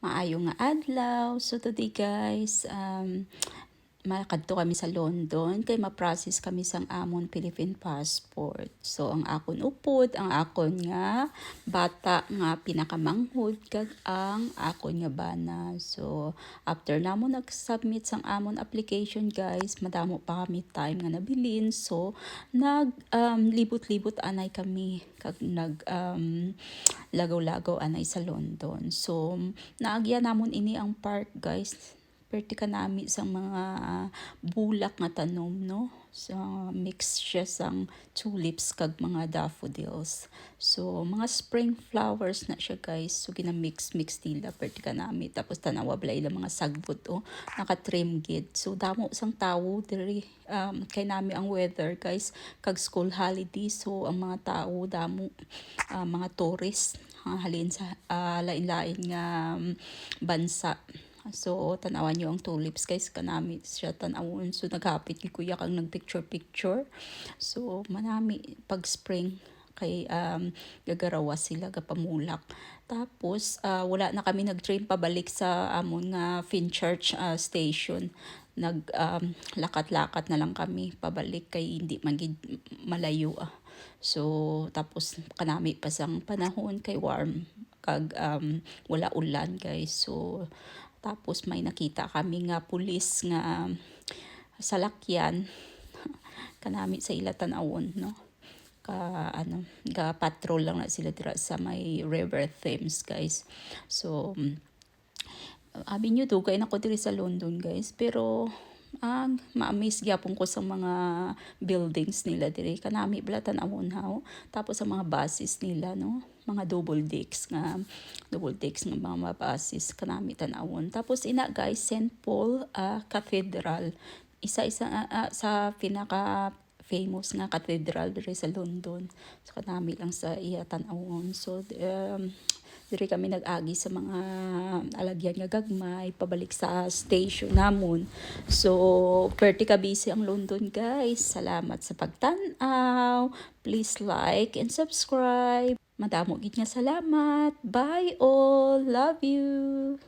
Maayo nga adlaw. So today guys, um, makadto kami sa London kay ma-process kami sang amon Philippine passport. So ang akon upod, ang akon nga bata nga pinakamanghod kag ang akon nga bana. So after namo nag-submit sang amon application guys, madamo pa kami time nga nabilin. So nag um, libot-libot anay kami kag nag um, lagaw-lagaw anay sa London. So naagya namon ini ang park guys Perti ka nami sa mga bulak nga tanom, no? So, mix siya sang tulips kag mga daffodils. So, mga spring flowers na siya, guys. So, ginamix-mix nila. Perti ka nami. Tapos, tanawa bala ilang mga sagbot, oh. Naka-trim gid. So, damo sang tawo diri. Um, kay nami ang weather, guys. Kag school holiday. So, ang mga tao, damo, uh, mga tourist, uh, halin sa uh, lain-lain nga um, bansa. So, tanawan nyo ang tulips guys. Kanami siya tanawon. So, naghapit kay kuya kang nagpicture-picture. So, manami pag spring kay um, gagarawa sila gapamulak. Tapos, uh, wala na kami nag-train pabalik sa amon nga Finchurch uh, station. Nag um, lakat-lakat na lang kami pabalik kay hindi magid malayo ah. So, tapos kanami pa sang panahon kay warm kag um, wala ulan guys. So, tapos may nakita kami nga pulis nga salakyan kanami sa ilatan awon no? Ka ano ga patrol lang na sila dira sa may river Thames guys. So abi nyo to kay nako diri sa London guys. Pero ang uh, ma-amaze gyapon ko sa mga buildings nila diri. Kanami blatan amon haw. Tapos sa mga buses nila no mga double decks nga double decks nga mga buses kanami tanawon tapos ina guys St. Paul uh, Cathedral isa isa uh, uh, sa pinaka famous nga cathedral diri sa London so kanami lang sa iya tan-awon so um, Diri kami nag-agi sa mga alagyan nga gagmay, pabalik sa station namon. So, perti ka busy ang London guys. Salamat sa pagtanaw. Please like and subscribe. Madamo gid nga salamat. Bye all. Love you.